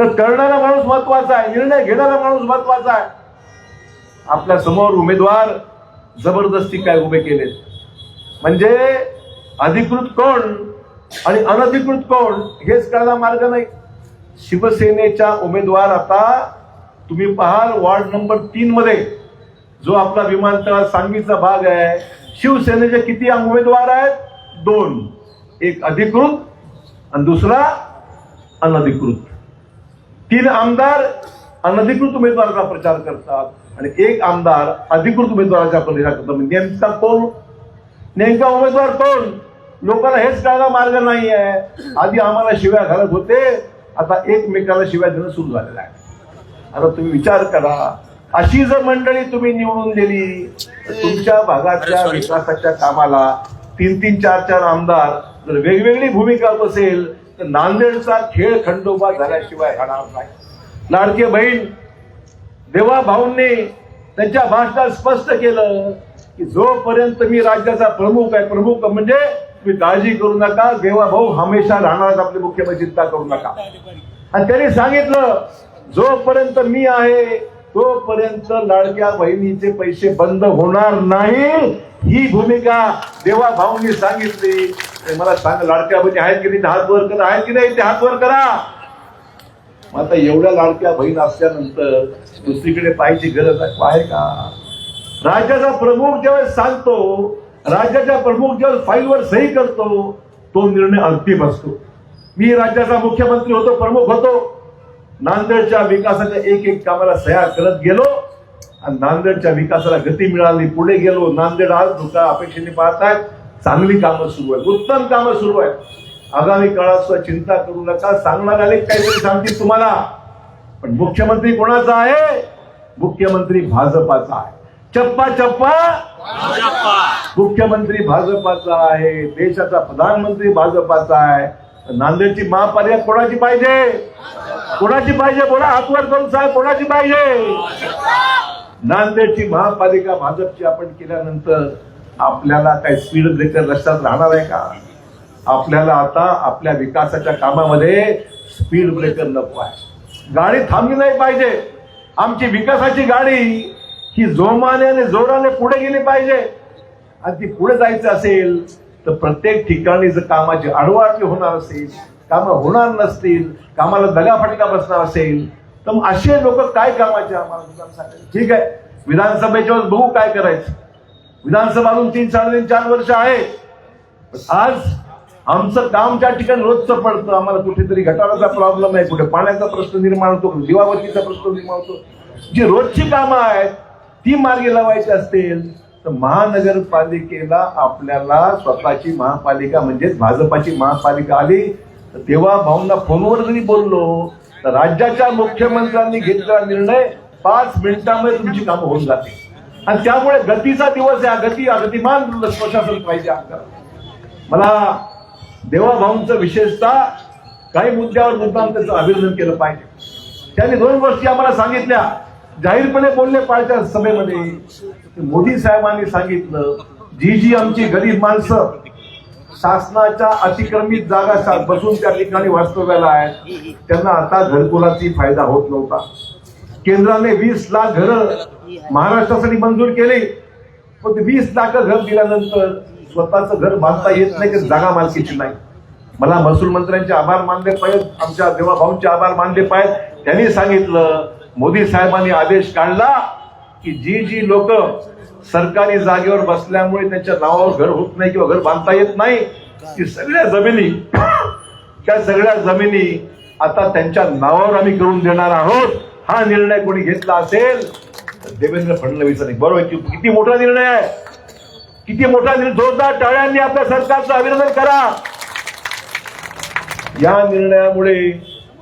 तर करणारा माणूस महत्त्वाचा आहे निर्णय घेणारा माणूस महत्त्वाचा आहे. आपल्यासमोर उमेदवार जबरदस्ती काय उभे केले म्हणजे अधिकृत कोण आणि अनधिकृत कोण हेच कळायला मार्ग नाही. शिवसेनेचा उमेदवार आता तुम्ही पाहाल वार्ड नंबर तीन मध्ये जो आपला विमानतळ सांगलीचा भाग आहे. शिवसेनेचे किती उमेदवार आहेत? दोन. एक अधिकृत आणि दुसरा अनधिकृत. तीन आमदार अनधिकृत उमेदवाराचा प्रचार करतात आणि एक आमदार अधिकृत उमेदवाराचा प्रचार करतात. म्हणजे नेमका कोण? नेमका उमेदवार कोण? लोकांना हेच कळायला मार्ग नाही आहे आधी आम्हाला शिव्या घालत होते. आता एकमेकाला शिव्या देणं सुरू झालेलं आहे. आता तुम्ही विचार करा. अशी जर मंडळी तुम्ही निवडून दिली तर तुमच्या भागाच्या विकासाच्या कामाला तीन तीन चार चार आमदार जर वेगवेगळी भूमिका बसेल तर नांदेडचा खेळ खंडोबा झाल्याशिवाय राहणार नाही. लाडके बहीण देवा भाऊंनी त्यांच्या भाषणात स्पष्ट केलं की जोपर्यंत मी राज्याचा प्रमुख आहे प्रमुख म्हणजे तुम्ही काळजी करू नका देवा भाऊ हमेशा राहणार आपले मुख्यमंत्री चिंता करू नका. आणि त्यांनी सांगितलं जोपर्यंत मी आहे तोपर्यंत लाडक्या बहिणीचे पैसे बंद होणार नाही. ही भूमिका देवा भाऊंनी सांगितली. मला सांग लाडक्या बहिणी आहेत की नाही? ते हात वर करा. आहेत की नाही? ते हात वर करा. मग आता एवढ्या लाडक्या बहीण असल्यानंतर दुसरीकडे पाहायची गरज आहे. का? राज्याचा प्रमुख ज्यावेळेस सांगतो राज्याच्या प्रमुख ज्यावेळेस फाईलवर सही करतो तो निर्णय अंतिम असतो. मी राज्याचा मुख्यमंत्री होतो प्रमुख होतो. नांदेडच्या विकासाच्या एक एक कामाला सह्या करत गेलो आणि नांदेडच्या विकासाला गती मिळाली पुढे गेलो. नांदेड आज दुसऱ्या अपेक्षेने पाहतायत. चांगली कामं सुरू आहेत. उत्तम कामं सुरू आहेत. आगामी काळात सुद्धा चिंता करू नका. सांगणार आले काहीतरी सांगतील तुम्हाला. पण मुख्यमंत्री कोणाचा आहे? मुख्यमंत्री भाजपाचा आहे. चप्पा चप्पा! मुख्यमंत्री भाजपाचा आहे. देशाचा प्रधानमंत्री भाजपाचा आहे. नांदेडची महापर्यात कोणाची पाहिजे? कोणाची पाहिजे? बोला हातवर करून साहेब कोणाची पाहिजे? नांदेडची महापालिका भाजपची आपण केल्यानंतर आपल्याला काय स्पीड ब्रेकर रस्त्यात राहणार आहे का? आपल्याला आता आपल्या विकासाच्या कामामध्ये स्पीड ब्रेकर नको आहे. गाडी थांबली नाही पाहिजे. आमची विकासाची गाडी ही जोमाने आणि जोराने पुढे गेली पाहिजे. आणि ती पुढे जायचं असेल तर प्रत्येक ठिकाणी जर कामाची आडवाटी होणार असेल कामं होणार नसतील कामाला दगाफटका बसणार असेल तर मग असे लोक काय कामाचे आम्हाला सांगायचं? ठीक आहे. विधानसभेच्या वेळेस बघू काय करायचं. विधानसभा अजून तीन साडेतीन चार वर्ष आहे आज आमचं काम ज्या ठिकाणी रोजचं पडतं आम्हाला कुठेतरी गटाराचा प्रॉब्लेम आहे कुठे पाण्याचा प्रश्न निर्माण होतो दिवाबत्तीचा प्रश्न निर्माण होतो. जी रोजची कामं आहेत ती मार्गी लावायची असतील तर महानगरपालिकेला आपल्याला स्वतःची महापालिका म्हणजेच भाजपाची महापालिका आली तर तेव्हा भाऊंना फोनवर जरी बोललो तर राज्याच्या मुख्यमंत्र्यांनी घेतलेला निर्णय पाच मिनिटांमध्ये तुमची कामं होऊन जाते आणि त्यामुळे गतीचा दिवस आहे गती गतिमान प्रशासन पाहिजे आपल्याला मला देवाभाऊंचं विशेषतः काही मुद्द्यावर मुद्दाम त्याचं अभिनंदन केलं पाहिजे. त्यांनी दोन गोष्टी आम्हाला सांगितल्या. जाहीरपणे बोलले पाहिजे सभेमध्ये. मोदी साहेबांनी सांगितलं जी जी आमची गरीब माणसं शासनाच्या अतिक्रमित जागा बसून त्या ठिकाणी वास्तव्याला आहेत. त्यांना आता घरकुलाची फायदा होत नव्हता. केंद्राने वीस लाख घरं महाराष्ट्रासाठी मंजूर केली. पण ते वीस लाख घर दिल्यानंतर स्वतःचं घर बांधता येत नाही की जागा मालकीची नाही. मला महसूल मंत्र्यांचे आभार मानले पाहिजेत आमच्या देवाभाऊंचे आभार मानले पाहिजेत. त्यांनी सांगितलं मोदी साहेबांनी आदेश काढला की जी जी लोक सरकारी जागेवर बसल्यामुळे त्यांच्या नावावर घर होत नाही किंवा घर बांधता येत नाही ती सगळ्या जमिनी त्या सगळ्या जमिनी आता त्यांच्या नावावर आम्ही करून देणार आहोत. हा निर्णय कोणी घेतला असेल? तर देवेंद्र फडणवीसांनी बरोबर किती मोठा निर्णय आहे? किती मोठा निर्णय? जोरदार टाळ्यांनी आपल्या सरकारचं अभिनंदन करा. या निर्णयामुळे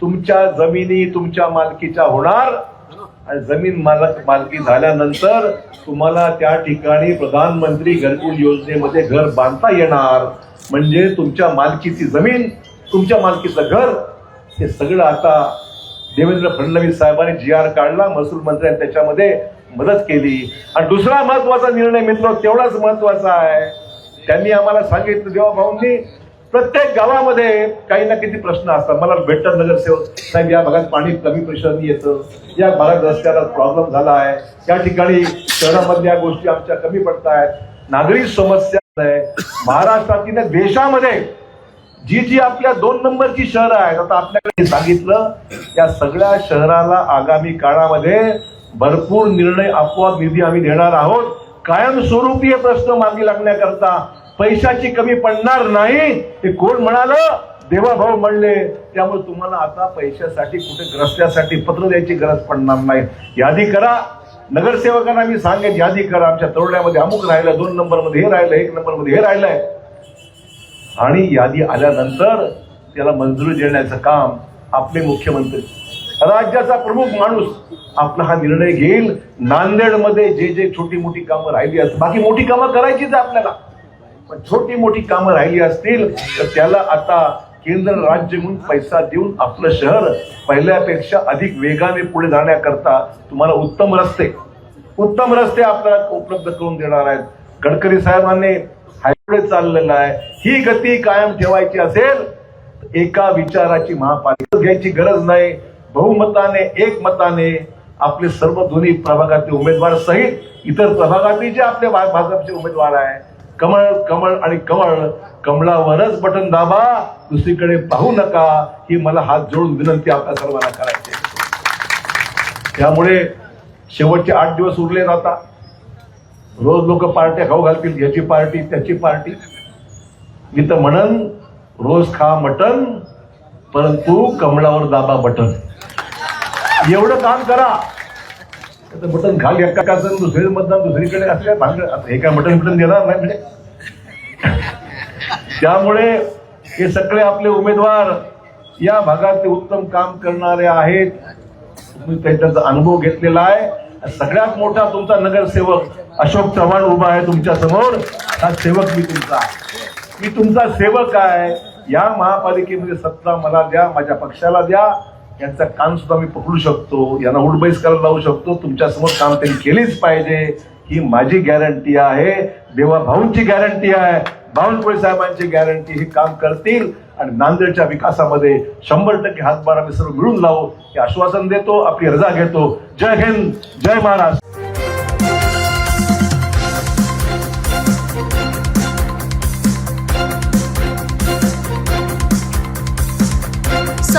तुमच्या जमिनी तुमच्या मालकीच्या होणार आणि जमीन मालक मालकी झाल्यानंतर तुम्हाला त्या ठिकाणी प्रधानमंत्री घरकुल योजनेमध्ये घर बांधता येणार. म्हणजे तुमच्या मालकीची जमीन तुमच्या मालकीचं घर हे सगळं आता देवेंद्र फडणवीस साहेबांनी जी आर काढला महसूल मंत्र्यांनी त्याच्यामध्ये मदत केली. आणि दुसरा महत्त्वाचा निर्णय मित्र तेवढाच महत्त्वाचा आहे. त्यांनी आम्हाला सांगितलं जेव्हा भाऊंनी प्रत्येक गावामध्ये काही ना किती प्रश्न असतात. मला भेटतात नगरसेवक. साहेब या भागात पाणी कमी प्रेशरनी येतं. या भागात रस्त्याला प्रॉब्लेम झाला आहे. या ठिकाणी शहरामधल्या गोष्टी आमच्या कमी पडत आहेत. नागरिक समस्या आहे. महाराष्ट्रातील देशामध्ये जी जी आपल्या दोन नंबरची शहरं आहेत. आता आपल्याकडे सांगितलं या सगळ्या शहराला आगामी काळामध्ये भरपूर निर्णय आपोआप निधी आम्ही देणार आहोत. कायमस्वरूपी हे प्रश्न मार्गी लागण्याकरता पैशाची कमी पडणार नाही ते कोण म्हणालं? देवाभाऊ म्हणले त्यामुळे तुम्हाला आता पैशासाठी कुठे रस्त्यासाठी पत्र द्यायची गरज पडणार नाही. यादी करा. नगरसेवकांना मी सांगेन यादी करा. आमच्या तरुण्यामध्ये अमुक राहिलं दोन नंबरमध्ये हे राहिलं एक नंबरमध्ये हे राहिलंय. आणि यादी आल्यानंतर त्याला मंजुरी देण्याचं काम आपले मुख्यमंत्री राज्याचा प्रमुख माणूस आपला हा निर्णय घेईल. नांदेडमध्ये जे जे छोटी मोठी कामं राहिली असतात बाकी मोठी कामं करायचीच आहे आपल्याला. पण छोटी मोठी कामं राहिली असतील तर त्याला आता केंद्र राज्य म्हणून पैसा देऊन आपलं शहर पहिल्यापेक्षा अधिक वेगाने पुढे जाण्याकरता तुम्हाला उत्तम रस्ते उत्तम रस्ते आपल्याला उपलब्ध करून देणार आहेत. गडकरी साहेबांनी हायवे चाललेला आहे. ही गती कायम ठेवायची असेल एका विचाराची महापालिका घ्यायची गरज नाही. बहुमताने एक मताने आपले सर्व दोन्ही प्रभागातले उमेदवार सहित इतर प्रभागातील जे आपले भाजपचे उमेदवार आहे कमळ कमळ आणि कमळ. कमळावरच बटन दाबा दुसरीकडे पाहू नका. ही मला हात जोडून विनंती आपल्या सर्वांना करायची आहे. त्यामुळे शेवटचे आठ दिवस उरले आता. रोज लोक पार्ट्या खाऊ घालतील याची पार्टी त्याची पार्टी. मी तर म्हणन रोज खा मटन परंतु कमळावर दाबा बटन. एवढं काम करा. तर बटन घाल एकाचं दुसरे मतदान दुसरीकडे असं काय भांग आता हे काय मटन बिटन देणार नाही म्हणजे? त्यामुळे हे सगळे आपले उमेदवार या भागातले उत्तम काम करणारे आहेत. तुम्ही त्यांचा अनुभव घेतलेला आहे. सगळ्यात मोठा तुमचा नगरसेवक अशोक चव्हाण उभा आहे तुमच्यासमोर. हा सेवक मी तुमचा. मी तुमचा सेवक आहे. या महापालिकेमध्ये सत्ता मला द्या माझ्या पक्षाला द्या. यांचा काम सुद्धा मी पकडू शकतो यांना उडबैस करायला लावू शकतो. तुमच्यासमोर काम त्यांनी केलीच पाहिजे. ही माझी गॅरंटी आहे. देवा भाऊंची गॅरंटी आहे. बावनकुळे साहेबांची गॅरंटी हे काम करतील. आणि नांदेडच्या विकासामध्ये शंभर टक्के हातभार आम्ही सर्व मिळून लावू. हे आश्वासन देतो आपली रजा घेतो. जय हिंद जय महाराष्ट्र.